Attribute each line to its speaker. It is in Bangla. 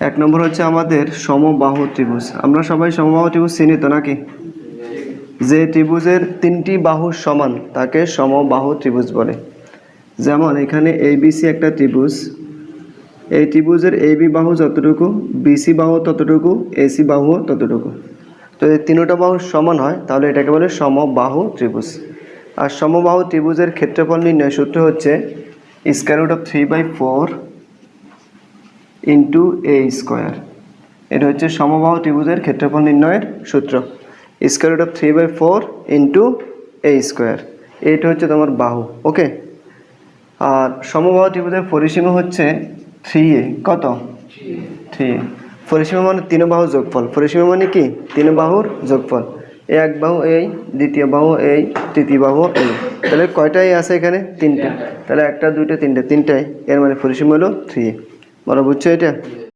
Speaker 1: এক নম্বর হচ্ছে আমাদের সমবাহু ত্রিভুজ। আমরা সবাই সমবাহু ত্রিভুজ তো নাকি? যে ত্রিভুজের তিনটি বাহু সমান, তাকে সমবাহু ত্রিভুজ বলে। যেমন এখানে এবিসি একটা ত্রিভুজ। এই ত্রিভুজের এবি বাহু যতটুকু বিসি বাহু ততটুকু এসি বাহু ততটুকু। তো এই তিনোটা বাহু সমান হয়, তাহলে এটাকে বলে সমবাহু ত্রিভুজ। আর সমবাহু ত্রিভুজের ক্ষেত্রফল নির্ণয় সূত্র হচ্ছে square root of three by four into a square এটা হচ্ছে সমবাহু ত্রিভুজের ক্ষেত্রফল নির্ণয়ের সূত্র। Square root of three by four into a square এইটা হচ্ছে তোমার বাহু। ওকে আর সমবাহু ত্রিভুজের পরিসীমা হচ্ছে থ্রি এ কত? থ্রি এ পরিসীমা মানে তিন বাহু যোগফল। পরিসীমা মানে কি? তিন বাহুর যোগফল। এক বাহু এই দ্বিতীয় বাহু এই তৃতীয় বাহু এই তাহলে কয়টাই আছে এখানে? তিনটে। তাহলে একটা, দুইটা, তিনটে। তিনটাই। এর মানে পরিসীমা হলো থ্রি বড় বুঝছ এটা?